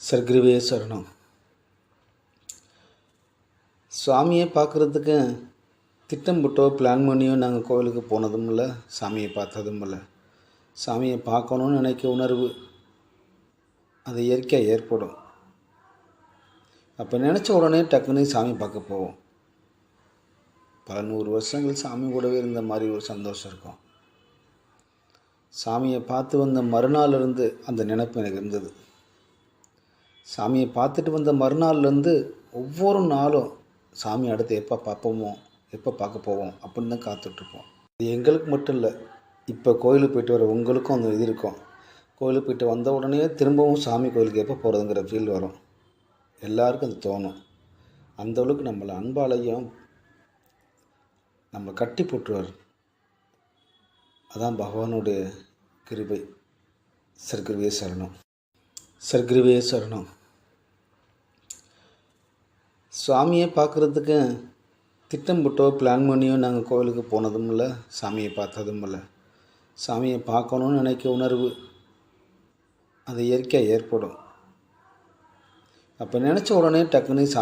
சர்க்குருவே சரணம். சுவாமியை பார்க்குறதுக்கு திட்டம் போட்டோ பிளான் பண்ணியோ நாங்கள் கோவிலுக்கு போனதும் இல்லை சாமியை பார்த்ததும் இல்லை சாமியை பார்க்கணுன்னு நினைக்க உணர்வு அது இயற்கையாக ஏற்படும். அப்போ நினச்ச உடனே டக்குன்னு சாமி பார்க்க போவோம். பல நூறு வருஷங்கள் சாமி கூடவே இருந்த மாதிரி ஒரு சந்தோஷம் இருக்கும். சாமியை பார்த்து வந்த மறுநாள் இருந்து அந்த நினைப்பு எனக்கு இருந்தது. சாமியை பார்த்துட்டு வந்த மறுநாள்லேருந்து ஒவ்வொரு நாளும் சாமி அடுத்து எப்போ பார்ப்போமோ எப்போ பார்க்க போவோம் அப்படின்னு தான் காத்துட்ருப்போம். இது எங்களுக்கு மட்டும் இல்லை இப்போ கோயிலுக்கு போயிட்டு வர உங்களுக்கும் அந்த இது இருக்கும். கோயிலுக்கு போயிட்டு வந்த உடனே திரும்பவும் சாமி கோயிலுக்கு எப்போ போகிறதுங்கிற ஃபீல் வரும். எல்லாருக்கும் அது தோணும். அந்த அளவுக்கு நம்மளை அன்பாலையும் நம்ம கட்டி போட்டுருவார். அதான் பகவானுடைய கிருபை. சர்க்குருவே சரணம். சர்க்குருவே சரணம். சாமியை பார்க்குறதுக்கு திட்டம் போட்டோ பிளான் பண்ணியோ நாங்கள் கோவிலுக்கு போனதும் இல்லை சாமியை பார்த்ததும் இல்லை சாமியை பார்க்கணுன்னு நினைக்க உணர்வு அது இயற்கையாக ஏற்படும். அப்போ நினச்ச உடனே டக்குன்னு சாமி